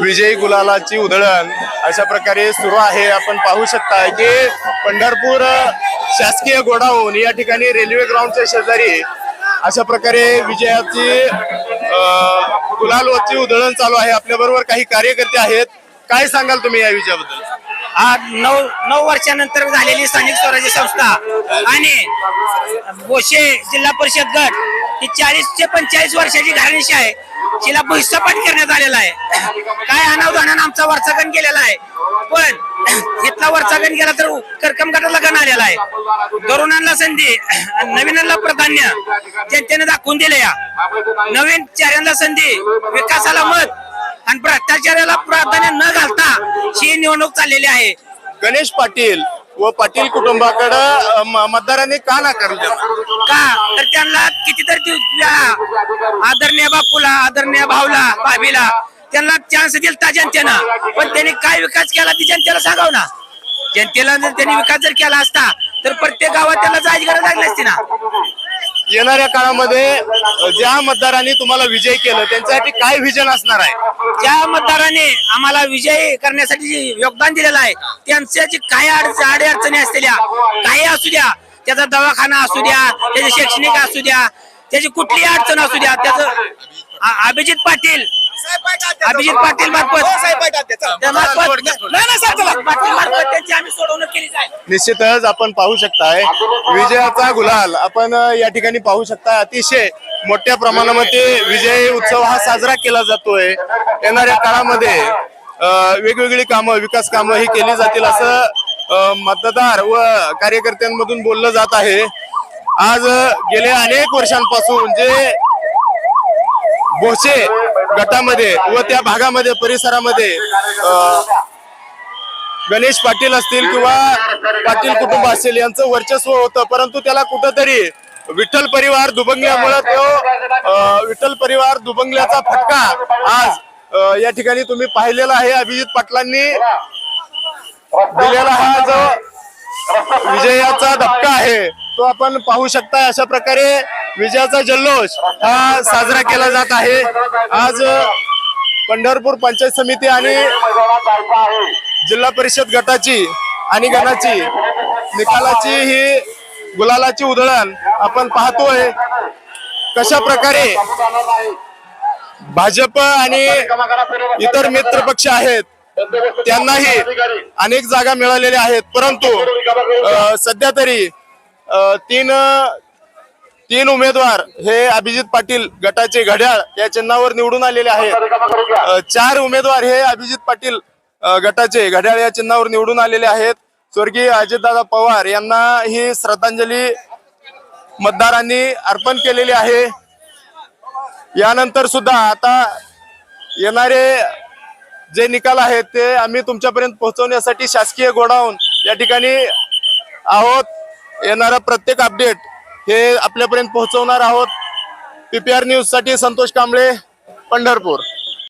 विजयी गुलालाची उधळण अशा प्रकारे सुरू आहे. आपण पाहू शकता की पंढरपूर शासकीय गोडाऊन या ठिकाणी रेल्वे ग्राउंडच्या शेजारी अशा प्रकारे विजयाची गुलालवरची गुलालची उधळण चालू आहे. आपल्या बरोबर काही कार्यकर्ते आहेत. काय सांगाल तुम्ही या विजयाबद्दल? आज नऊ नऊ वर्षानंतर झालेली स्थानिक स्वराज्य संस्था आणि बोशे जिल्हा परिषद गट ही चाळीस ते पंचेचाळीस वर्षाची घराणीशी आहे. तिला भुईसपाट करण्यात आलेला आहे. काय अनावधानानं आमचा वर्षागण केलेला आहे. पण इथला वर्षागण गेला तर करकम गटाला गण आलेला आहे. तरुणांना संधी नवीनांना प्राधान्य जनतेने दाखवून दिले या. नवीन चेहऱ्यांना संधी विकासाला मत आणि भ्रष्टाचाराला प्राधान्य न घालता ही निवडणूक चाललेली आहे. गणेश पाटील व पाटील कुटुंबाकडे मतदारांनी का नाकारलं का? तर त्यांना कितीतरी दिवस आदरणीय बापूला आदरणीय भाऊला भाभीला त्यांना चान्स दिलता जनतेनं. पण त्यांनी काय विकास केला ती जनतेला सांगाव ना. जनतेला जर त्यांनी विकास जर केला असता तर प्रत्येक गावात त्याला जायची गरज लागली असती ना. येणाऱ्या काळामध्ये ज्या मतदारांनी तुम्हाला विजय केलं त्यांच्यासाठी काय व्हिजन असणार आहे ज्या मतदाराने आम्हाला विजयी करण्यासाठी जे योगदान दिलेलं आहे त्यांच्या जी काही अडचणी अडी अडचणी असलेल्या काही असू द्या त्याचा दवाखाना असू द्या त्याचे शैक्षणिक असू द्या त्याची कुठलीही अडचण असू द्या त्याचं अभिजित पाटील अभिजित पाटील मार्फत त्या मार्फत- नाही, नाही, साहेब, चला. पाटील मार्फत त्यांची आम्ही सोडवणूक केली जाईल निश्चितच आपण पाहू शकताय. विजयाचा गुलाल. आपण या ठिकाणी पाहू शकता अतिशय मोठ्या प्रमाणामध्ये विजय उत्सव हा साजरा केला जातोय. येणाऱ्या काळामध्ये वेगवेगळी कामं विकास कामं ही केली जातील असं मतदार व कार्यकर्त्यांमधून बोललं जात आहे. आज गेल्या अनेक वर्षांपासून जे भोसे गटामध्ये व त्या भागामध्ये परिसरामध्ये गणेश पाटील असतील किंवा पाटील कुटुंब असेल यांचं वर्चस्व होतं परंतु त्याला कुठंतरी विठ्ठल परिवार दुबंगल्यामुळे तो विठ्ठल परिवार दुबंगल्याचा फटका आज या ठिकाणी तुम्ही पाहिलेला आहे. अभिजित पाटलांनी दिलेला हा जो विजयाचा धक्का आहे तो आपण पाहू शकता अशा प्रकारे विजयाचा जल्लोष हा साजरा केला जात आहे. आज पंढरपूर पंचायत समिती आणि जिल्हा परिषद गटाची आणि गणाची निकालाची ही गुलालाची उधळण आपण पाहतोय. कशा प्रकारे भाजप आणि इतर मित्र पक्ष आहेत त्यांनाही अनेक जागा मिळालेल्या आहेत. परंतु सध्या तरी तीन तीन उमेदवार हे अभिजित पाटील गटाचे घड्याळ या चिन्हावर निवडून आलेले आहेत. चार उमेदवार हे अभिजित पाटील गटाचे घड्याळ या चिन्हावर निवडून आलेले आहेत. स्वर्गीय अजितदादा पवार यांना ही श्रद्धांजली मतदारांनी अर्पण केलेली आहे. यानंतर सुद्धा आता येणारे जे निकाल आहेत ते आम्ही तुमच्यापर्यंत पोहोचवण्यासाठी शासकीय गोडाऊन या ठिकाणी आहोत. येणारा प्रत्येक अपडेट हे आपल्यापर्यंत पोहोचवणार आहोत. पीपीआर न्यूजसाठी संतोष कांबळे पंढरपूर.